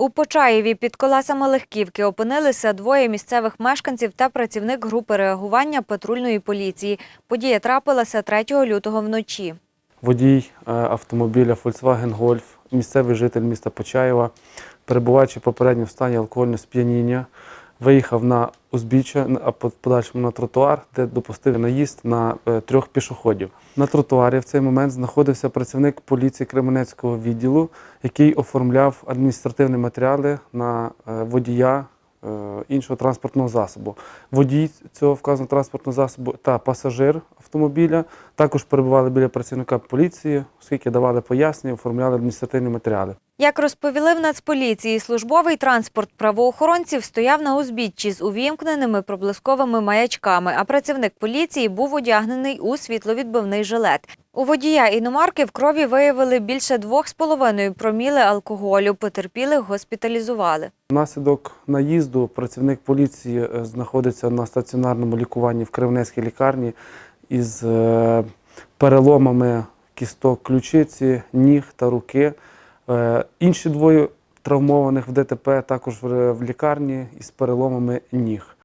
У Почаєві під колесами легківки опинилися двоє місцевих мешканців та працівник групи реагування патрульної поліції. Подія трапилася 3 лютого вночі. Водій е, автомобіля Volkswagen Golf, місцевий житель міста Почаєва, перебуваючи попередньо в стані алкогольного сп'яніння, виїхав на узбіччя, а по- подальшому на тротуар, де допустив наїзд на е, трьох пішоходів. На тротуарі в цей момент знаходився працівник поліції Кременецького відділу, який оформляв адміністративні матеріали на е, водія іншого транспортного засобу. Водій цього вказаного транспортного засобу та пасажир автомобіля також перебували біля працівника поліції, оскільки давали пояснення, оформляли адміністративні матеріали. Як розповіли в Нацполіції, службовий транспорт правоохоронців стояв на узбіччі з увімкненими проблисковими маячками, а працівник поліції був одягнений у світловідбивний жилет. У водія іномарки в крові виявили більше 2,5 проміли алкоголю. Потерпілих госпіталізували. Внаслідок наїзду працівник поліції е, знаходиться на стаціонарному лікуванні в Кривнецькій лікарні із е, переломами кісток ключиці, ніг та руки. Е, Інші двоє травмованих в ДТП також в в лікарні із переломами ніг.